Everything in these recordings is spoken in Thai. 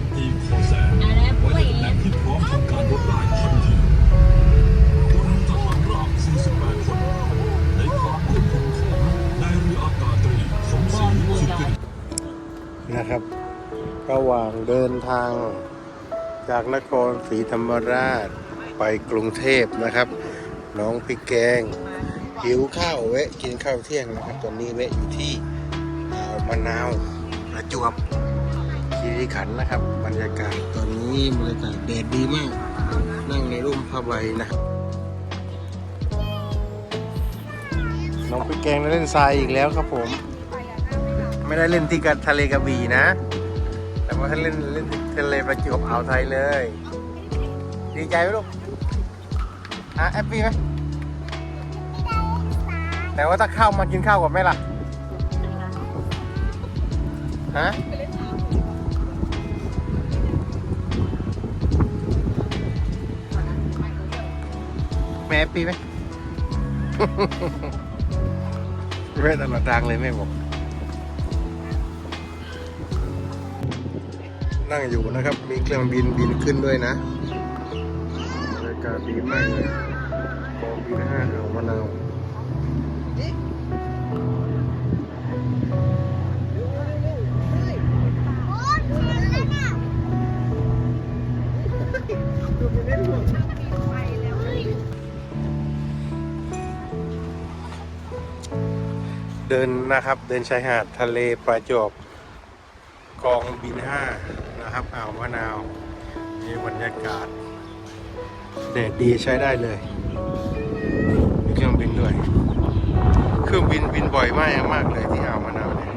มตีคอแสอะไรไว้ว้ในยตำแหน่งที่พร้อมทำการรบได้ทันทีพลทหารราบ48 คน ในความควบคุมของนายเรืออากาศตรีสมศรีสุตินนะครับ ระหว่างเดินทางจากนครศรีธรรมราชไปกรุงเทพนะครับ น้องพริกแกง หิวข้าวแวะกินข้าวเที่ยงนะครับ ตอนนี้แวะอยู่ที่มะนาวประจวบ คีรีขันนะครับ บรรยากาศตอนนี้บรรยากาศแดดดีมาก นั่งในร่มผ้าใบนะน้องพริกแกงได้เล่นทรายอีกแล้วครับผม ไม่ได้เล่นที่กทะเลกระบี่นะ แต่ว่าท่านเล่นเล่นที่ทะเลประจวบอ่าวไทยเลย ดีใจไหมลูกอะแอปปี้ไหมแต่ว่าถ้าเข้ามากินข้าวกับแม่ล่ะฮะ แม่แอปปี้ไหม แม่ตลอดทางเลยแม่บอก นั่งอยู่นะครับ มีเครื่องบินบินขึ้นด้วยนะบรรยากาศดีมากเลยบองบินห้าอ่ามะนาว เดินนะครับ เดินชายหาดทะเลประจวบกองบินห้านะครับอ่าวมะนาวมีบรรยากาศแดดดีใช้ได้เลย มีเครื่องบินด้วย เครื่องบินบินบ่อยมากมากเลยที่อ่าวมะนาวเนี่ย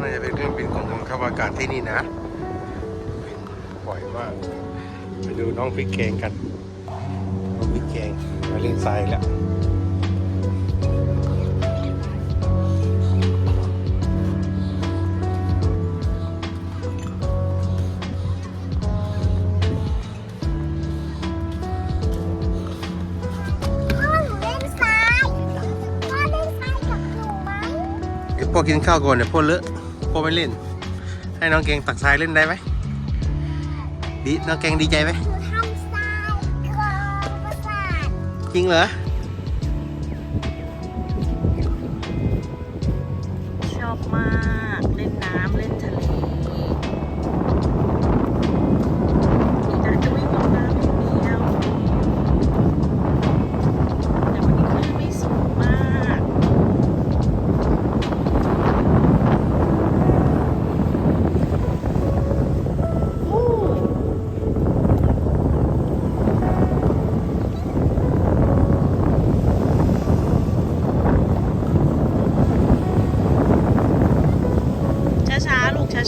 น่าจะเป็นเครื่องบินของกองทัพอากาศที่นี่นะ บินบ่อยมาก ไปดูน้องพริกแกงกันน้องพริกแกงมาเล่นทรายแล้วพ่อหนูเล่นทรายพ่อเล่นทรายกับหนูไหมเดี๋ยวพ่อกินข้าวก่อนเดี๋ยวพ่อเลอะพ่อไม่เล่น ให้น้องเกงตักทรายเล่นได้ไหม ดีน้องแกงดีใจไหมทำทรายกับประสาทจริงเหรอชอบมาก เล่นน้ำเล่นทะเล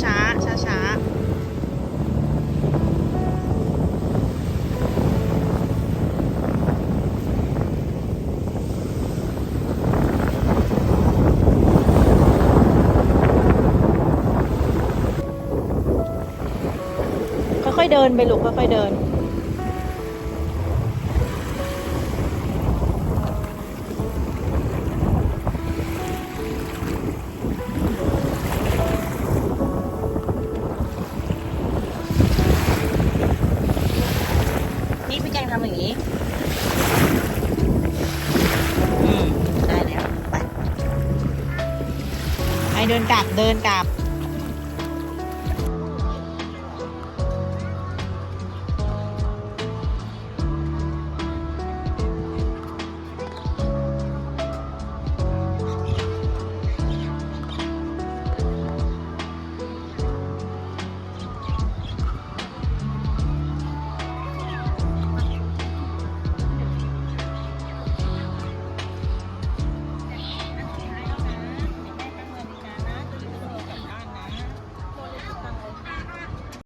ช้าช้าช้าค่อยๆเดินไปลูกค่อยๆเดิน ทำอย่างนี้อืมได้แล้วไปไปเดินกลับเดินกลับ